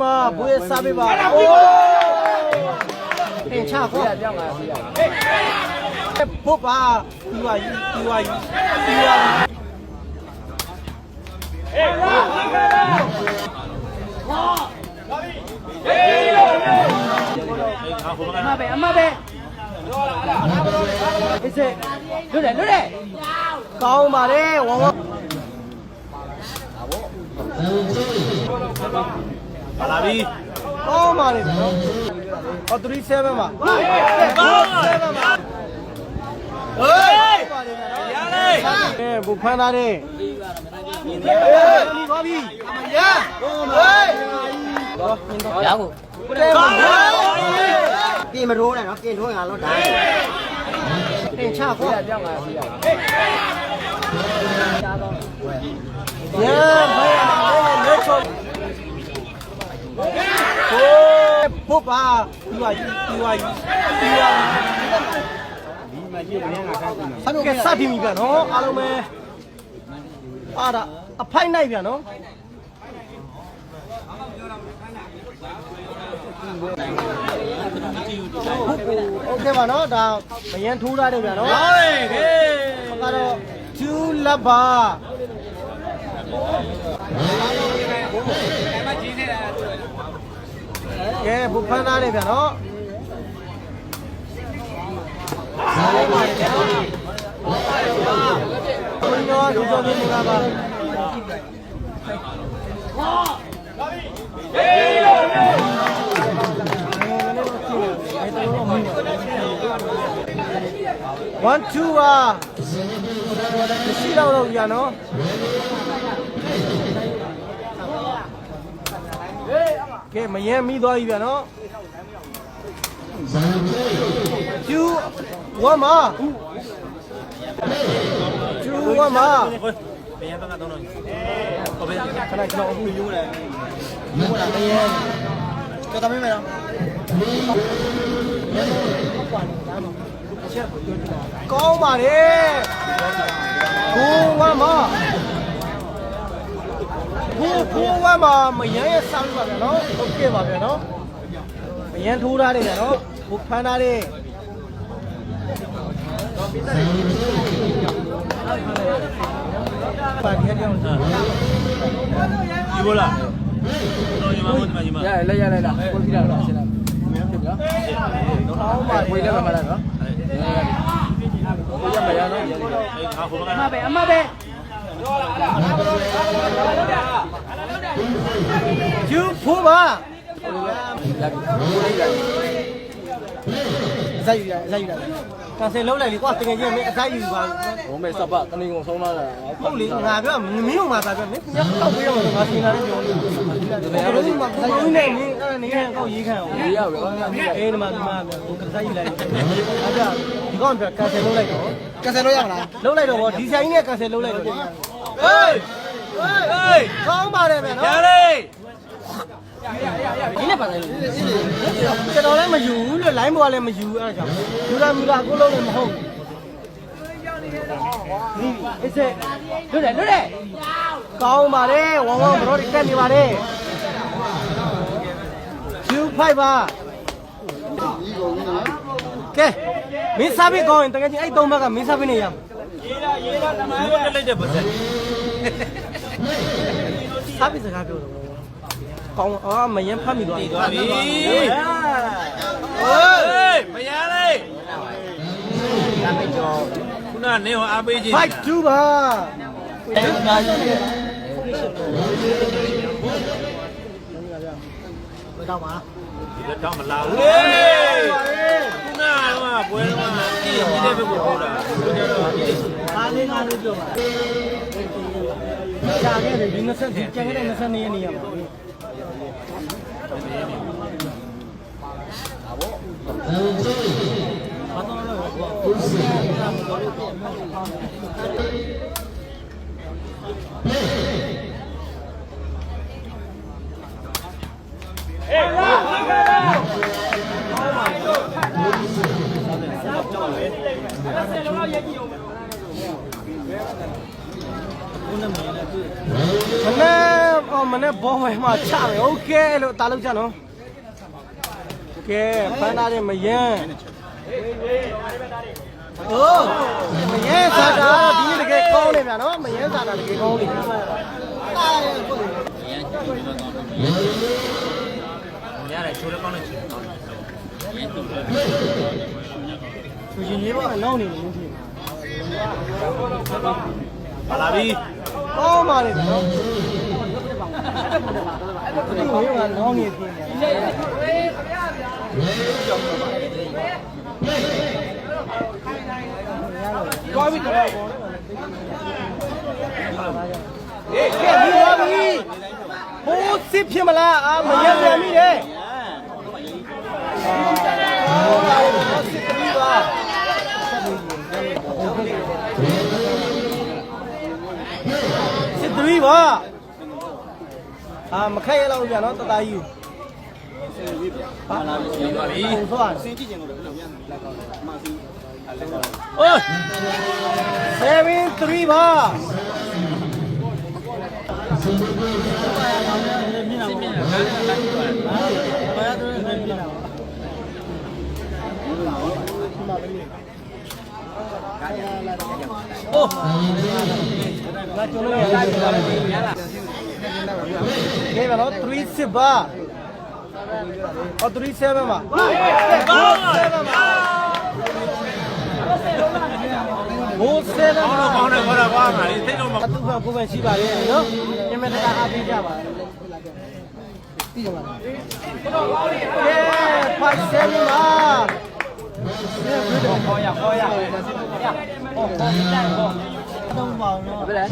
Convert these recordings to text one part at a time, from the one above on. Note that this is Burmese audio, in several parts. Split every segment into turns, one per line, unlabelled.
မှာဘွေးစားပေးပါအိုးအင်ချခေါ်
ပြောင်းလာပြီ
ဘုတ်ပါဒီဝါကြီးဒီဝါကြီးဒီဝါကြီး
အမပဲအမပဲဒီစေလွတ်တယ်လွတ်တယ်
ကောင်းပါတယ်ဝဝ
ပါလာပြီ
ကောင်းပါတယ်နော်ဟော37မှာကောင်း7မှာဟေးပါတယ်နော်
ရလေ
အဲဘူဖန်သားတဲ့အေးသွားပြီအမရဟေး
ရဘူး
တဲ့မှာ
ပြင်မထိုးနဲ့နော်ပြင်ထိုးရင်တော့ဒါ
အင်ချခေါ်
ပြောင်းလာပြီ
ရမ်းဖိုင်ရမယ်လက်ချုံဟိုး ဟုတ်ပါ you are you are you are ဒီမှာကြည့်နေငါကောက်နေဆက်ကဲစတင်ပြီဗျနော်အားလုံးပဲအားဒါအဖိုက်နိုင်ဗျနော်ဟုတ်ကဲ့ပါနော်ဒါမယန်းထိုးထားတယ်ဗျာနော်
ဟုတ်
ကဲ့ကတော့ဂျူးလက်ပါ ကဲဘုဖန်းသားလေးဗျာနော်ဘုရားဒီလိုမျိုးလာပါ1 2ပါမရှိတော့တော့ကြာနော်ကဲ မယမ်းမိသွားပြီဗျာနော်ကျူဝမ်းမကျူဝမ်းမ
ဘယ်ရတော့ကတော့ဟောဘယ်
ခဏကျွန်တော်အခုယူတယ်
မယန်းကျော်သမီးမယ်နော်
ကောင်းပါတယ်ကိုဝမ်း ဖိုးဖိုးဝမ်းမှာမရမ်းရဲ့စားပြီးပါဗျာနော်ဟုတ်ကဲ့ပါဗျာနော်မရမ်းထိုးထားတယ်ဗျာနော်ဟိုဖမ်းထားတယ်ပါခဲ့ကြောင်း
ဒီဘောလားတော်ညီမတို့ညီမ
ရရရရလာကိုကြည့်ရတော့ဆက်လာမြန်ဖြစ်လား
တော့ပါ
ဝေးလည်းမလာတော့ကိုရမရ
တော့
အမပဲအမပဲ
ယူဖိုးပါ
လာပြီကိုလေးလာပြီ
အစိုက်ယူရအစိုက်ယူရကန်ဆယ်လုံးလိုက်လေကွာတကယ်ကြီးမင်းအစိုက်ယူပါ
ဘုံမဲ့စပတ်တနင်္ဂနွေဆုံးလာတာ
ဟုတ်လေငါပြောမင်းတို့မှာပါပြောမင်းညောက်ပေးရမှာငါရှင်းလာတယ်ပြောလို့ဘယ်လိုမှမဟုတ်ဘူးနဲ့မင်းအဲ့နေကောက်ရေးခံအောင်
ရေးရပဲကောင်းများပြီ
အေးဒီမှာဒီမှာဟိုကစားယူလိုက်အဲ့ဒါဒီကောင်ကကန်ဆယ်လုံးလိုက်တော့
ကဆယ်လို့ရမလား
လုံးလိုက်တော့ဗောဒီဆိုင်နဲ့ကန်ဆယ်လုံးလိုက်တော့ ဟေးဟေး
ဟေး
ကောင်းပါတယ်ဗျာ
ရ
နော်
လေ
ဒီနဲ့ပါဆိုင်လို့
ကျွန်တော်လည်းမယူဘူးလို့ line ပေါ်ကလည်းမယူအဲ့ဒါကြောင့်ယူလာမူလာကိုလုံးလည်းမဟုတ်ဘူးအေးစေ
လွတ်တယ်လွတ်တယ်
ကောင်းပါတယ်ဝေါဝေါဘရောဒီတက်နေပါတယ်ကျူဖိုက်ပါကဲမင်းစားပြီးကောင်းရင်တကယ်ကြီးအဲ့သုံးဘက်ကမင်းစားပြီးနေရမှာ
ဒီဘောတက်လိုက်တဲ့ပါစက်
စားပြီးစကားပြောတော့ကောင်းအာမရင်ဖတ်မိသွားပြီ
သွားပြီဟေးမရလေခုနနေဟောအားပေးခြင်း
ဖိုက်တူပါ
ဘယ်တော့မှာ
ဒီတော့မလာဘူးဟေးခုနကတော့ပွဲတော့ကြည့်ကြည့်တဲ့ဘက်ကိုပို့တာဘယ်တော့
အားလေးအားလေးပြောပါရှာခဲ့တယ်ဒီ20ဒီကျန်ခဲ့တဲ့22ရက်နေရမှာမနေ့အော်မ နဲ့ဘောမဲမှာချမယ်โอเคလို့တားလို့ချနော်ကဲဖန်သားတဲ့မယန်းโอ้မယန်းစားတာတော့ဒီနေ့တကယ်ကောင်းနေဗျာနော်မယန်းစားတာတကယ်ကောင်းနေပြီ
ရတယ်ချိုးလည်းကောင်းတယ်ချိုး
သူရှင်လေးပါနောက်နေနေပြီ
ပါလာပြီ
ကောင်းပါလေနော် ဒီမျိုးကနောက်နေပြီကွာပြီတော့ဘောအေးကဲဒီပါပြီဟိုးစစ်ဖြစ်မလားအာမရပြန်ပြီလေဟိုးပါလေစစ်ပြီးပါစစ်ပြီးပါ အာမခက်ရတော့ဗျာနော်တသားကြီးဟာလာပြီပါပြီဟိုသွားစင်ကြည့်ကျင်လို့လည်းပြန်လက်ကောင်းအမစီโอ้7 3ပါโอ้ငါကျွန်တော်ရလိုက်ပါလေ ကဲပါတော့3 6ပါအော်3 7ပါဘိုး7ပါ
ကောင်းတော့ကောင်းတယ်ခေါ်တာကွာငါလေးသိတော့မ
အတူကကိုယ်ပဲရှိပါလေနော်ညမတကအားပေးကြပါသိကြပါလားကဲဖိုက်ဆယ်ပါခေါ်ရခေါ်ရဟောတော့ ပါတော့ဘယ်လဲ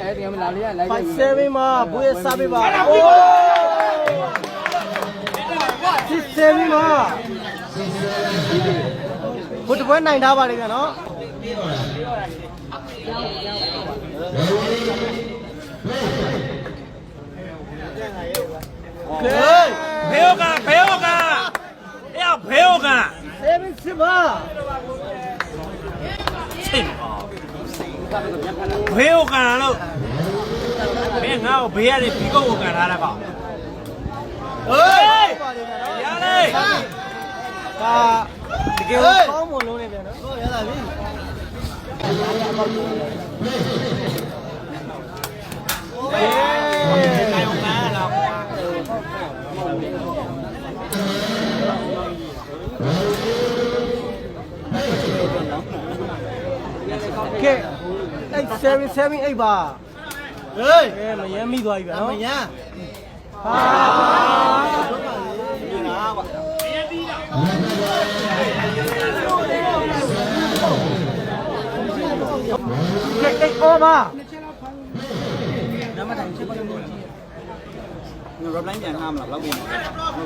အဲဒီကမလာလေးကလိုက်
ဖိုက်ဆယ်ပါဘွေးစားပေးပါအိုးစစ်ဆယ်ပါဘုတ်ပွဲနိုင်ထားပါလေဗျာနော်ကဲ
ဖေယောကဖေယောကအေးဖေယောက
ဆယ်စစ်ပါ
ချ င်းဖေယောကလို့မင်းငါ့ကိုဘေးရည်ပြီးကုတ်ကိုကန်ထားတာကောင်
ဟေး
ရလေ
ဒါတကယ်ကောင်းမလို့နေပြန်နော်ဟုတ်ရလာပြီကဲအဲ့ 7 7 8ပါဟေးကဲမယမ်းမိသွားပြီဗျာနော်မယမ်းဟာကဲအဲ့အော်ပါ
ရဘလို င်းပြန်ထားမလားဘယ်လောက်ပြန်ရ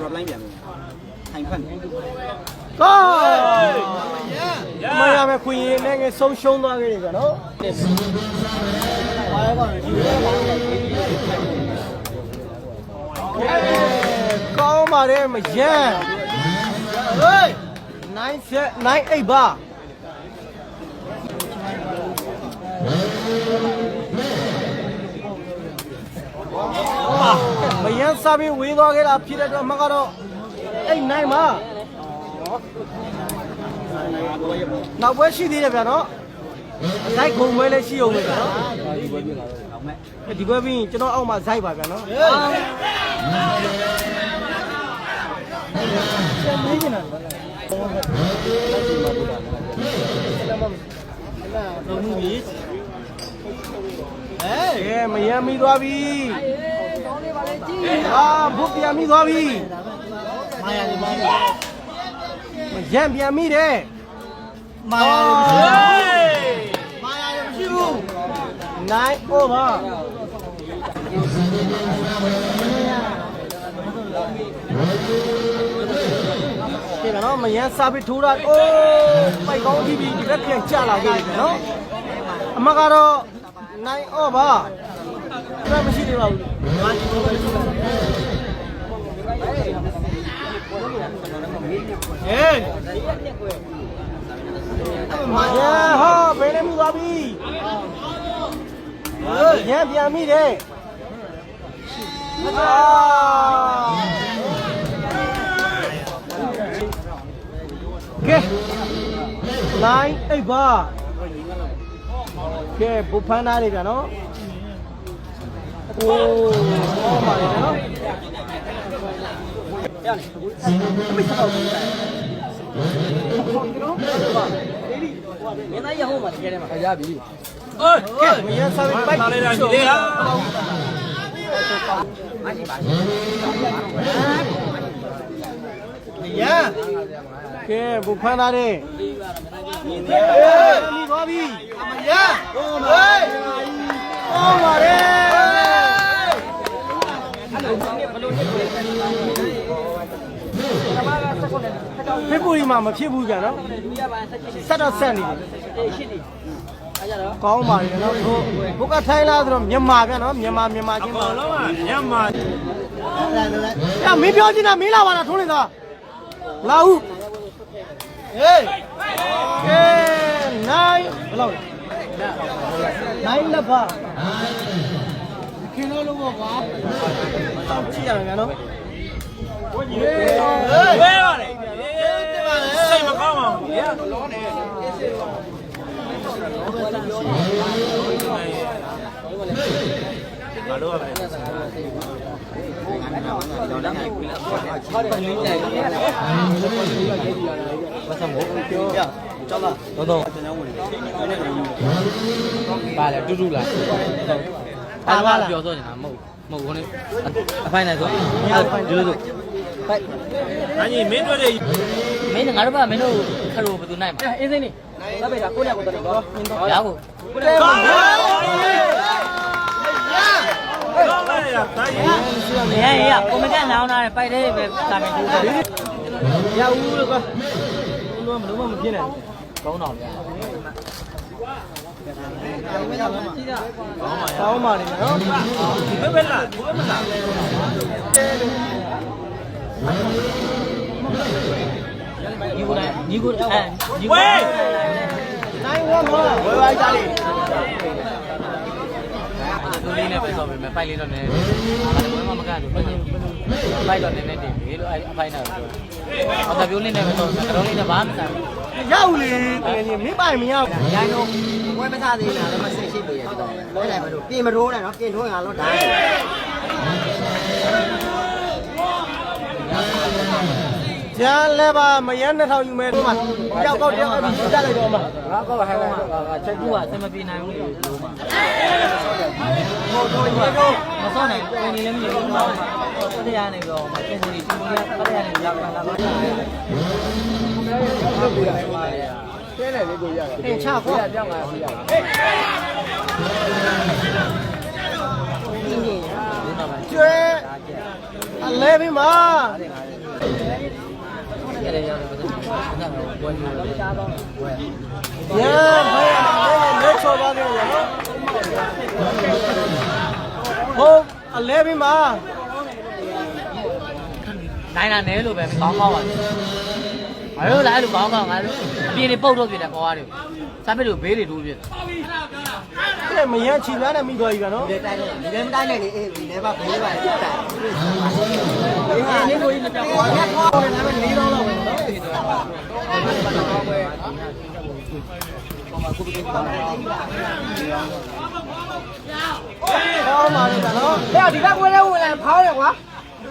ဘလိုင်းပြန်ထိုင်ဖက်
ကော
ရ
မရမယ်ခွင်ရင်လည်းငယ်ဆုံးရှုံးသွားခဲ့ပြီဗျာနော်ကောင်းပါတယ်မယမ်းဟေး9 set 9 8ပါ မယမ်းစားပြီးဝေးသွားခဲ့တာဖြစ်တဲ့အတွက်မကတော့အဲ့နိုင်ပါနောက်ပွဲရှိသေးတယ်ဗျာနော်ဇိုက်ခုံပွဲလည်းရှိအောင်ပဲဗျာနော်ဒီပွဲပြီးရင်ကျွန်တော်အောက်မှာဇိုက်ပါဗျာနော်ဆက်မေးနေတာ
လုံးမှုကြီး
ဟဲ့မယမ်းမိသွားပြီ အာဘုတ်ပြန်မိသွားပြီ
မာယာလေးမာ
မယမ်းပြန်မိတယ်
မာယာလေး
ဟေး
မာယာလေးမရှိဘူး
9 over ကဲနော်မယမ်းစားပြီးထိုးတာအိုးပိုက်ကောင်းကြည့်ပြီးဒီဘက်ပြန်ကျလာခဲ့ပြီနော်အမကတော့9 over ဘယ်မရှိသေးပါဘူး ဟေးမယမ်းဟာဘယ်နဲ့မှုသွားပြီရန်ပြန်မိတယ်အာကဲနိုင်အိပ်ပါကဲဘူဖန်းသားလေးဗျာနော် โอ้ဟောပါလေနော်မင်းသားရဟောမှာတကယ်တည်းမှာ
ရပြီ
အေး
ကဲမရစားပြီးပိုက်
ထားလိုက်တာညီလေးဟာ
ရန်ကဲဘူဖန်းသားလေးအေးမိသွားပြီအမရဟေးဟောပါလေ ဖေပူရီမှာမဖြစ်ဘူးကြနော်ဆက်တော့ဆက်နေတယ်ကောင်းပါလေနော်ဘုဘုကထိုင်းလားဆိုတော့မြန်မာဗျနော်မြန်မာမြန်မာ
အ
ချင်း
ကော
ပါ
င်လုံးကညမာ။
အဲ့မင်းပြောချင်တာမင်းလာပါလားထုံးနေသား။လာဦး။ဟေး။ကဲနိုင်ဘယ်လောက်လဲ။နိုင်လက်ပါ။ ခင်လို့လို့ပေါ့ကွာ။တောက်ကြည့်ရမယ်နော်။ဟေး
ဝဲပါလေစိတ်မကောင်းပါဘူးဗျာဘာလို့ရလဲ
တော့တော့ပါလေတူတူလား အားပါပြောဆိုနေတာမဟုတ်မဟုတ်ဘူးလေအဖိုင်နဲ့ဆိုဒီလိုဆိုဖိုင်
အညီမင်းတို့တွေ
မင်းငါတို့ကမင်းတို့ခရိုဘယ်သူနိုင်မှာအေးစိမ့်နေလက်ပဲတာကိုရကိုတော့တော့ရကို
ကောင်းပါကောင်းပါရတာကြီး
ရရရကွန်မန့်လောင်းထားတယ်ပိုက်တဲ့ပဲစာမင်းတူတယ်။
ရဦးလို့ကွာ။ဘလုံးမလုံးမဖြစ်နဲ့
ကောင်းတော့ဗျာ။
ကောင်းပါလေနော်။
ဘယ်ဘက်လားဘယ်ဘက်လား
ညီကိုနိုင်ညီကိုအဲညီ
ဝဲ
ကို
နိုင်ဝမ်းမဝဲဝိုင်းသားလေး
သူလေးနဲ့ပဲဆိုပေမဲ့ပိုက်လေးတော့နည်းဘာမှမကဘူးပိုက်တော့နည်းနည်းတင်ပြီလို့အဖိုင်နဲ့ပြောအော်တပြိုးလေးနဲ့ပဲဆိုကတော့လေးနဲ့ဘာမှမဆိုင်
ရောက်လေတကယ်ကြီးမင်းပိုင်မရောက်
ရိုင်းတော့ ဝဲမစားသေးလားလည်းမစိတ်ရှိလို့ရတော့လဲလိုက်မလို့ပြင်မထိုးနဲ့နော်ပြင်ထိုးရင်တော့ဒါ
ကျန်လဲပါမရမ်း2000ယူမယ်တို့မှာကြောက်ကောက်တယောက်အဲ့ဒီတက်လိုက်တော့မှာ
ငါကောဟဲ့ချက်ကူကစမပြေနိုင်ဘူးလို့ပြောမှာဟိုတော့ဒီတော့မစောနိုင်ဝင်နေလည်းမရဘူးတော့တရားနေတော့မကျင်းဘူးဒီကျင်းဘူးကတရားနေရောက်လာတာပါ
အင်းချခွာ
ပြောင်းလာပြီရတယ်
ကျွဲအလဲပြီးမှာ
ရတယ်ရတယ်ဘာလို့လဲဘယ်လိုလဲကြားတော့ဝယ်
ရမ်းဖိုင်လဲလဲချော်ပါခဲ့ရနော်ဟုတ်အလဲပြီးမှာ
နိုင်တာနဲလို့ပဲကောင်းကောင်းပါ ငါတို့လည်းအဲ့လိုကောင်းကောင်းငါတို့အပြင်တွေပုတ်တော့ပြတယ်ပေါ်ရတယ်စားပစ်လို့ဘေးတွေတိုးပြတယ်
တဲ့မရမ်းချီများနဲ့မိသွားပြီကနော်
ဒီတိုင်းဒီတိုင်းတိုင်းနဲ့လေအေးဒီလည်းပါဘေးပါတက်တယ်
ဒီနေ့ကိုကြီးမပြောင်းပါနဲ့ကောင်းတယ်ဒါပေမဲ့၄တောင်းလောက်ပဲနော်ကောင်းပါလေကနော်
ဟဲ့ဒီဘက်ဝင်လဲဝင်လဲဖောင်းရကွာ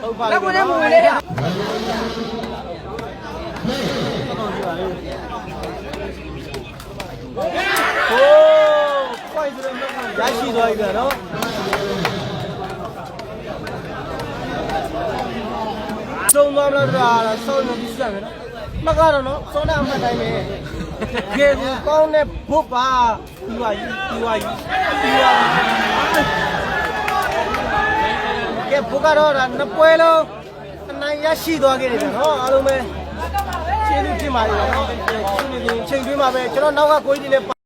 ဟုတ်ပါလေ
လက်ဝင်လဲဝင်လဲတဲ့
ဟိုးဖိုက်ဆိုတော့ရရှိသွားပြီကနော်စုံသွားမလားတော့ဆောင်းနေပြီစမယ်နော်မကတော့နော်စောနာမှတ်တိုင်းပဲကေကူကောင်းတဲ့ဘုတ်ပါပြီးပါကြီးပြီးပါကြီးပြီးပါကဲဘုတ်ကတော့ဒါနှစ်ပွဲလုံးအနိုင်ရရှိသွားခဲ့တယ်ဗျနော်အားလုံးပဲ ကျေးဇူးတင်ပါတယ်နော်ရှင်နေချင်းချိန်တွင်းမှာပဲကျွန်တော်နောက်ကကိုကြီးတွေလည်း